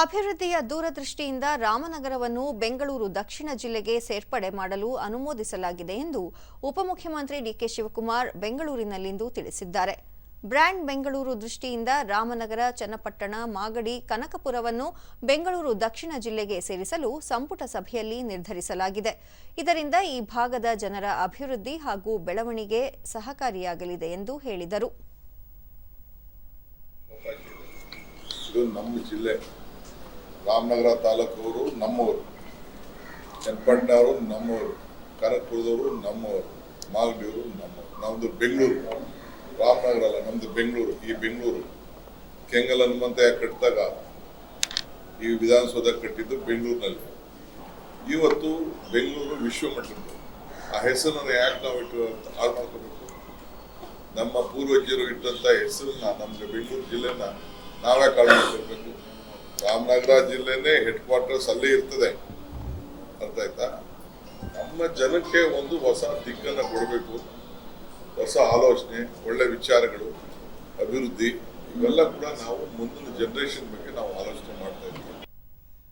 ಅಭಿವೃದ್ಧಿಯ ದೂರದೃಷ್ಟಿಯಿಂದ ರಾಮನಗರವನ್ನು ಬೆಂಗಳೂರು ದಕ್ಷಿಣ ಜಿಲ್ಲೆಗೆ ಸೇರ್ಪಡೆ ಮಾಡಲು ಅನುಮೋದಿಸಲಾಗಿದೆ ಎಂದು ಉಪಮುಖ್ಯಮಂತ್ರಿ ಡಿಕೆ ಶಿವಕುಮಾರ್ ಬೆಂಗಳೂರಿನಲ್ಲಿಂದು ತಿಳಿಸಿದ್ದಾರೆ. ಬ್ರ್ಯಾಂಡ್ ಬೆಂಗಳೂರು ದೃಷ್ಟಿಯಿಂದ ರಾಮನಗರ, ಚನ್ನಪಟ್ಟಣ, ಮಾಗಡಿ, ಕನಕಪುರವನ್ನು ಬೆಂಗಳೂರು ದಕ್ಷಿಣ ಜಿಲ್ಲೆಗೆ ಸೇರಿಸಲು ಸಂಪುಟ ಸಭೆಯಲ್ಲಿ ನಿರ್ಧರಿಸಲಾಗಿದೆ. ಇದರಿಂದ ಈ ಭಾಗದ ಜನರ ಅಭಿವೃದ್ಧಿ ಹಾಗೂ ಬೆಳವಣಿಗೆ ಸಹಕಾರಿಯಾಗಲಿದೆ ಎಂದು ಹೇಳಿದರು. ರಾಮನಗರ ತಾಲೂಕವರು ನಮ್ಮವರು ಚನ್ನಪಟ್ಟಣವರು ನಮ್ಮವರು ಕನಕಪುರದವರು ನಮ್ಮವರು ಮಾಲ್ಡಿಯವರು ನಮ್ಮವರು ನಮ್ಮದು ಬೆಂಗಳೂರು. ರಾಮನಗರ ಅಲ್ಲ, ನಮ್ದು ಬೆಂಗಳೂರು. ಈ ಬೆಂಗಳೂರು. ಕೆಂಗಲ್ ಹನುಮಂತ ಕಟ್ಟಿದಾಗ ಈ ವಿಧಾನಸೌಧ ಕಟ್ಟಿದ್ದು ಬೆಂಗಳೂರಿನಲ್ಲಿ. ಇವತ್ತು ಬೆಂಗಳೂರು ವಿಶ್ವಮಟ್ಟದ್ದು. ಆ ಹೆಸರನ್ನು ಯಾಕೆ ನಾವು ಇಟ್ಟು ಹಾಳು ಮಾಡ್ಕೋಬೇಕು? ನಮ್ಮ ಪೂರ್ವಜರು ಇಟ್ಟಂತ ಹೆಸರನ್ನ ನಮ್ಗೆ ಬೆಂಗಳೂರು ಜಿಲ್ಲೆನ ನಾವೇ ಕಾಳು ಮಾಡ್ಕೊಳ್ಬೇಕು ರಾಮನಗರ ಜಿಲ್ಲೆನೇ ಹೆಡ್ ಕ್ವಾರ್ಟರ್ಸ್ ಅಲ್ಲಿ ಇರ್ತದೆ. ಅರ್ಥ ಆಯ್ತಾ ನಮ್ಮ ಜನಕ್ಕೆ ಒಂದು ಹೊಸ ದಿಕ್ಕನ್ನು ಕೊಡಬೇಕು. ಹೊಸ ಆಲೋಚನೆ, ಒಳ್ಳೆ ವಿಚಾರಗಳು, ಅಭಿವೃದ್ಧಿ, ಇವೆಲ್ಲ ಕೂಡ ನಾವು ಮುಂದಿನ ಜನರೇಷನ್ ಬಗ್ಗೆ ನಾವು ಆಲೋಚನೆ ಮಾಡ್ತಾ ಇದ್ದೀವಿ